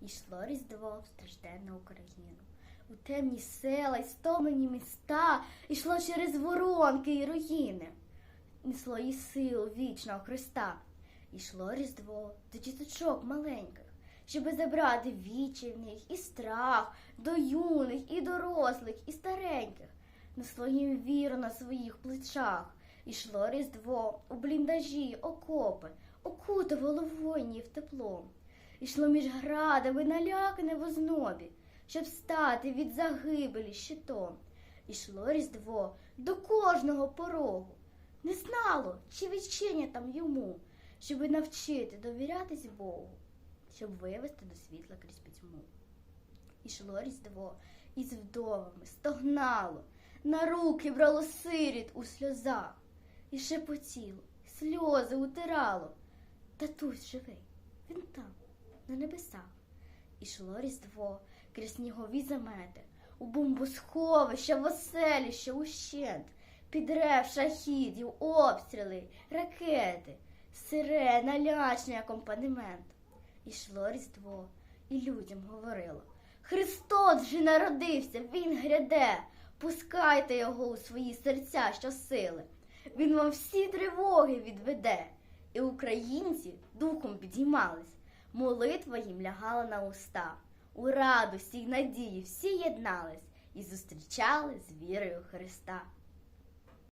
Ішло різдво в стражденну Україну. У темні села й стомлені міста йшло через воронки й руїни, несло їй силу вічного Христа. Ішло різдво до діточок маленьких, щоби забрати вічі в них і страх до юних, і дорослих, і стареньких, несло їм віру на своїх плечах. Ішло різдво у бліндажі, окопи, окутувало воїнів теплом. Ішло між градами налякане в ознобі, щоб стати від загибелі щитом. Ішло різдво до кожного порогу, не знало, чи відчиня там йому, щоби навчити довірятись Богу, щоб вивести до світла крізь пітьму. Ішло різдво із вдовами, стогнало, на руки брало сиріт у сльозах, і шепотіло, сльози утирало. Татусь живий, він там, на небесах. Ішло різдво крізь снігові замети, у бомбосховища, в оселіще ущент, підрев шахідів, обстріли, ракети, сирена, лячний акомпанемент. Ішло різдво, і людям говорило. Христос же народився, Він гряде, пускайте його у свої серця щосили. Він вам всі тривоги відведе. І українці духом підіймались, молитва їм лягала на уста. У радості й надії всі єднались і зустрічали з вірою Христа.